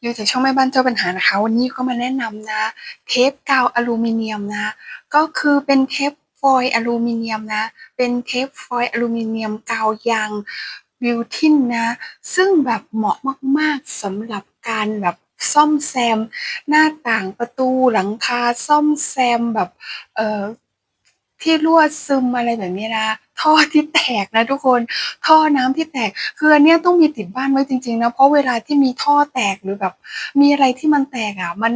อยู่จากช่องแม่บ้านเจ้าปัญหานะคะ วันนี้ก็มาแนะนำนะ เทปกาวอลูมิเนียมนะ ก็คือเป็นเทปฟอยล์อลูมิเนียมนะ เป็นเทปฟอยล์อลูมิเนียมกาวยางบิวทินนะ ซึ่งแบบเหมาะมากๆสำหรับการแบบซ่อมแซม หน้าต่างประตูหลังคาซ่อมแซมแบบเอ่อที่รั่วซึมอะไรแบบนี้นะ ท่อที่แตกนะทุกคน ท่อน้ำที่แตก คืออันเนี้ยต้องมีติดบ้านไว้จริงๆนะ เพราะเวลาที่มีท่อแตกหรือแบบ มีอะไรที่มันแตกอะมัน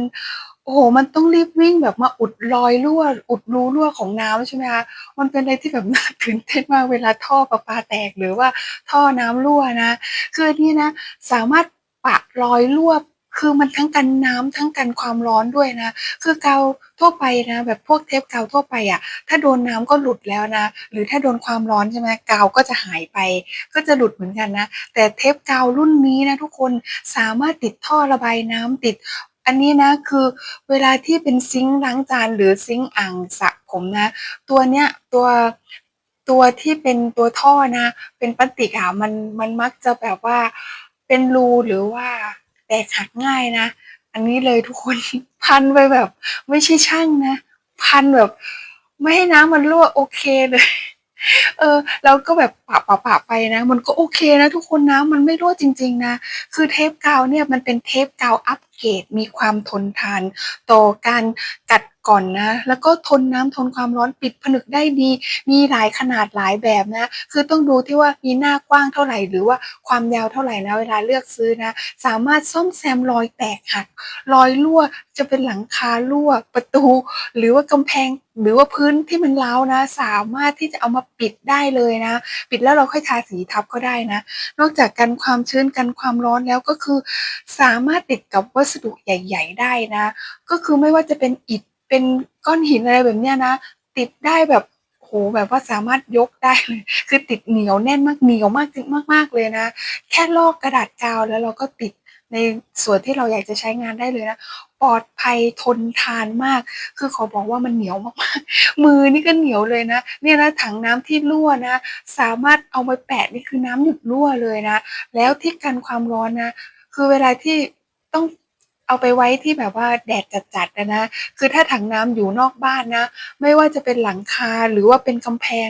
โอ้โฮมันต้องรีบวิ่งแบบมาอุดรอยรั่ว อุดรูรั่วของน้ำใช่ไหมคะ มันเป็นอะไรที่แบบน่าตื่นเต้นมากเวลาท่อประปาแตกหรือว่าท่อน้ำรั่วนะ คือนนี้นะ สามารถปะรอยรั่ว คือมันทั้งกันน้ำทั้งกันความร้อนด้วยนะ คือกาวทั่วไปนะ แบบพวกเทปกาวทั่วไปอะถ้าโดนน้ำก็หลุดแล้วนะ หรือถ้าโดนความร้อนใช่ไหมกาวก็จะหายไป ก็จะหลุดเหมือนกันนะ แต่เทปกาวรุ่นนี้นะทุกคนสามารถติดท่อระบายน้ำติดอันนี้นะคือเวลาที่เป็นซิงค์ล้างจานหรือซิงค์อ่างสระผมนะ ตัวเนี้ยตัวตัวที่เป็นตัวท่อนะ เป็นพลาสติกอะมันมันมักจะแบบว่าเป็นรูหรือว่า แตกหักง่ายนะ อันนี้เลยทุกคนพันไปแบบ ไม่ใช่ช่างนะ พันแบบ ไม่ให้น้ำมันรั่วโอเคเลย เออแล้วก็แบบปะปะไปนะ มันก็โอเคนะทุกคนน้ำมันไม่รั่วจริง ๆ นะ คือเทปกาวเนี่ยมันเป็นเทปกาวอัพเกรดมีความทนทาน ต่อการกัดก่อนนะ แล้วก็ทนน้ำทนความร้อนปิดผนึกได้ดี มีหลายขนาดหลายแบบนะ คือต้องดูที่ว่ามีหน้ากว้างเท่าไหร่ หรือว่าความยาวเท่าไหร่นะ เวลาเลือกซื้อนะ สามารถซ่อมแซมรอยแตกหักรอยรั่วจะเป็นหลังคารั่วประตู หรือว่ากำแพงหรือว่าพื้นที่มันร้านะ สามารถที่จะเอามาปิดได้เลยนะ ปิดแล้วเราค่อยทาสีทับก็ได้นะ นอกจากกันความชื้นกันความร้อนแล้วก็คือ สามารถติดกับวัสดุใหญ่ ๆ ได้นะ ก็คือไม่ว่าจะเป็นอิฐเป็นก้อนหินอะไรแบบเนี้ยนะ ติดได้แบบโอ้โฮแบบว่าสามารถยกได้เลยคือติดเหนียวแน่นมากเหนียวมากจริงมากๆเลยนะ แค่ลอกกระดาษกาวแล้วเราก็ติดในส่วนที่เราอยากจะใช้งานได้เลยนะปลอดภัยทนทานมาก คือขอบอกว่ามันเหนียวมากๆ มือนี่ก็เหนียวเลยนะ เนี่ยนะถังน้ำที่รั่วนะ สามารถเอามาแปะนี่คือน้ำหยุดรั่วเลยนะ แล้วที่กันความร้อนนะ คือเวลาที่ต้อง เอาไปไว้ที่แบบว่าแดดจัดๆอะนะ คือถ้าถังน้ำอยู่นอกบ้านนะ ไม่ว่าจะเป็นหลังคาหรือว่าเป็นกำแพง